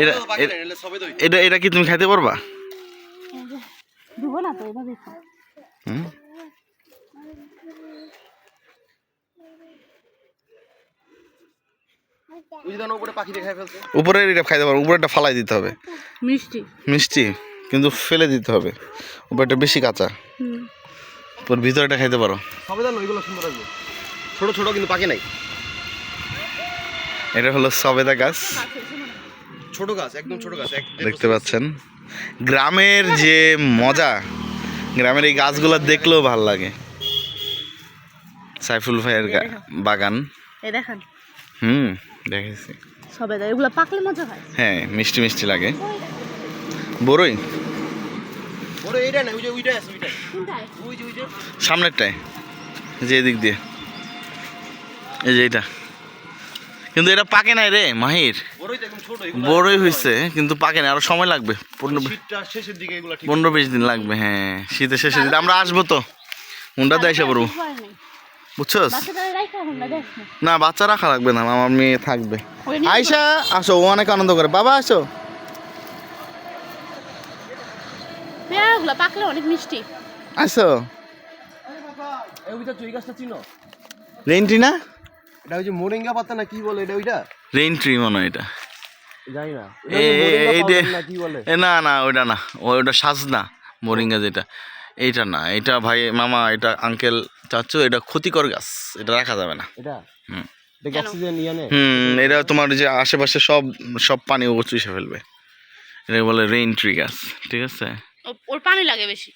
এটা। এটা এটা কি তুমি খাইতে পারবা? ধুবো না তো এভাবে হুম? উপরে পাখি দেখায় ফেলছে। উপরে এটা খাইতে পারব উপরেটা ফালাই দিতে হবে। মিষ্টি। মিষ্টি কিন্তু ফেলে দিতে হবে। উপরটা বেশি কাঁচা। তোর ভিতরেটা খাইতে পারো। সবে জানো সুন্দর আসবে। ছোট ছোট কিন্তু পাখি নাই। এটা হলো সবেদা গাছ। ছোট গাছ একদম ছোট গাছ দেখতে পাচ্ছেন? গ্রামের যে মজা গ্রামের এই গাছগুলো দেখলেও ভালো লাগে। সাইফুল ভাইয়ের বাগান। এই দেখেন। হুম দেখেছি। এগুলো পাকলে মজা হয়। হ্যাঁ মিষ্টি মিষ্টি লাগে। বড়ই ওরে এইটা না ওই যে ওইটাই আছে ওইটাই। কোনটায়? ওই যে ওই যে। সামনেরটায় যে এদিক দিয়ে। এই যে এটা কিন্তু এটা পাকে নাই রে মাহির। বড়ই হয়েছে কিন্তু পাকে নাই আরও সময় লাগবে। পনেরো শীতটা শেষের দিকে এগুলো ঠিক পনেরো বিশ দিন লাগবে হ্যাঁ শীতের শেষে দিন। আমরা আসব তো। হুন্ডাতে এসে পড়ব। বুঝছস? হুন্ডা না বাচ্চা রাখা লাগবে না আমার মেয়ে থাকবে। আয়সা আসো। ও অনেক আনন্দ করে। বাবা আসো। পাকলে অনেক মিষ্টি। আসো। এই ওইটা চুই গাছটা চিনো? রেন্ট্রি না? এটা ওই যে মোরিঙ্গা পাতা না কি বলে এটা ওইটা? রেন্ট্রি মনে হয় এটা। জানি না। না কি বলে? না না ওইটা না। ওইটা সাজ না মোরিঙ্গা যেটা। এইটা না এটা ভাই মামা এটা আঙ্কেল চাচ্ছু এটা ক্ষতিকর গাছ। এটা রাখা যাবে না। এটা? হুম। এটা হুম তোমার যে আশেপাশে সব সব পানি ও চুষে ফেলবে। এটা বলে রেইন ট্রি গাছ ঠিক আছে? ওর পানি লাগে বেশি।